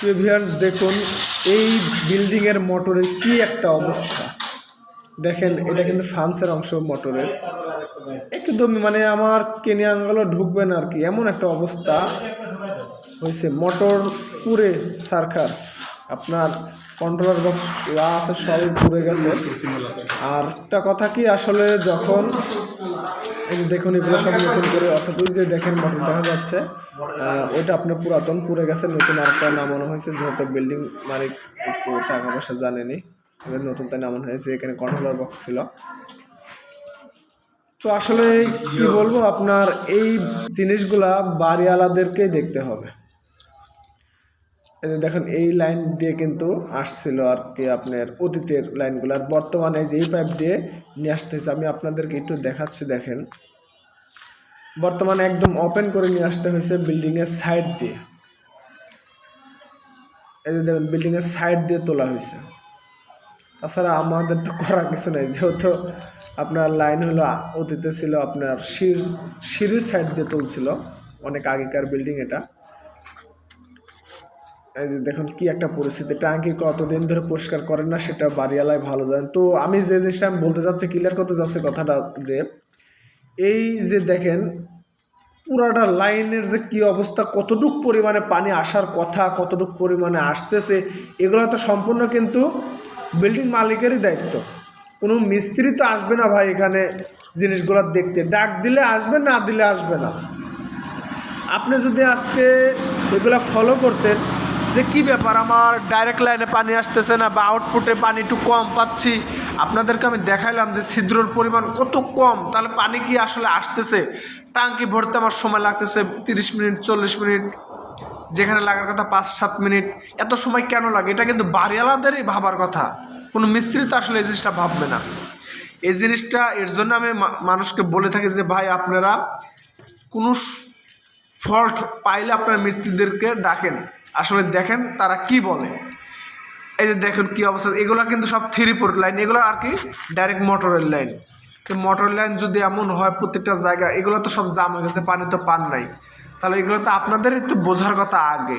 প্রিভিয়ার্স দেখুন, এই বিল্ডিংয়ের মোটরের কি একটা অবস্থা। দেখেন, এটা কিন্তু ফ্রান্সের অংশ মোটরের। একদম মানে আমার কেনে আঙ্গালো ঢুকবে না আর কি, এমন একটা অবস্থা হয়েছে। মোটর পুরে সারখার। আপনার কন্ট্রোলার বক্স আছে সবই পুড়ে গেছে। আর একটা কথা কি, আসলে যখন এই যে দেখুন, এগুলো সব নতুন করে অর্থাৎ ওই যে দেখেন মডেল দেখা যাচ্ছে। ওইটা আপনার পুরাতন পুরে গেছে, নতুন আরেকটা নামানো হয়েছে, যেহেতু বিল্ডিং মালিক একটু টাকা পয়সা জানেনি নতুন তাই নামানো হয়েছে, এখানে কন্ট্রোলার বক্স ছিল। তো আসলে কি বলব, আপনার এই জিনিসগুলা বাড়িওয়ালাদেরকেই দেখতে হবে। এই যে দেখেন, এই লাইন দিয়ে কিন্তু আসছিল আর কি আপনার অতীতের লাইনগুলো। আর বর্তমানে যে এই পাইপ দিয়ে নিয়ে আসতেছে, আমি আপনাদেরকে একটু দেখাচ্ছি, দেখেন। বর্তমানে একদম ওপেন করে নিয়ে আসতে হয়েছে বিল্ডিংয়ের সাইড দিয়ে। এই যে দেখেন বিল্ডিং এর সাইড দিয়ে তোলা হয়েছে। তাছাড়া আমাদের তো করার কিছু নেই, যেহেতু আপনার লাইন হলো, অতীতে ছিল আপনার সিঁড় সিঁড়ির সাইড দিয়ে তুলছিল, অনেক আগেকার বিল্ডিং এটা। এই যে দেখুন কি একটা পরিস্থিতি। ট্যাঙ্কি কতদিন ধরে পরিষ্কার করেন না সেটা বাড়িওয়ালায় ভালো জানেন তো আমি যে জিনিসটা আমি বলতে চাচ্ছি ক্লিয়ার করতে যাচ্ছি কথাটা যে, এই যে দেখেন, পুরাটা লাইনের যে কি অবস্থা, কতটুক পরিমাণে পানি আসার কথা, কতটুক পরিমাণে আসতেছে, এগুলো তো সম্পূর্ণ কিন্তু বিল্ডিং মালিকেরই দায়িত্ব। কোনো মিস্ত্রি তো আসবে না ভাই এখানে জিনিসগুলো দেখতে। ডাক দিলে আসবে, না দিলে আসবে না। আপনি যদি আজকে এগুলা ফলো করতেন যে কি ব্যাপার, আমার ডাইরেক্ট লাইনে পানি আসতেছে না বা আউটপুটে পানি একটু কম পাচ্ছি। আপনাদেরকে আমি দেখাইলাম যে ছিদ্রর পরিমাণ কত কম, তাহলে পানি কি আসলে আসতেছে? টাঙ্কি ভরতে আমার সময় লাগতেছে তিরিশ মিনিট, চল্লিশ মিনিট, যেখানে লাগার কথা পাঁচ, সাত মিনিট। এত সময় কেন লাগে? এটা কিন্তু বাড়িওয়ালাদেরই ভাবার কথা। কোনো মিস্ত্রি তো আসলে এই জিনিসটা ভাববে না। এই জিনিসটা, এর জন্য আমি মানুষকে বলে থাকি যে, ভাই, আপনারা কোনো ফল্ট পাইলে আপনার মিস্ত্রিদেরকে ডাকেন। আসলে দেখেন তারা কি বলে। এই যে দেখেন কি অবস্থা, এগুলো কিন্তু সব থ্রি ফোর লাইন এগুলো আর কি ডাইরেক্ট মোটরের লাইন তো মোটর লাইন যদি এমন হয় প্রত্যেকটা জায়গা, এগুলো তো সব জাম হয়ে গেছে, পানি তো পান নাই। তাহলে এগুলো তো আপনাদের একটু বোঝার কথা আগে।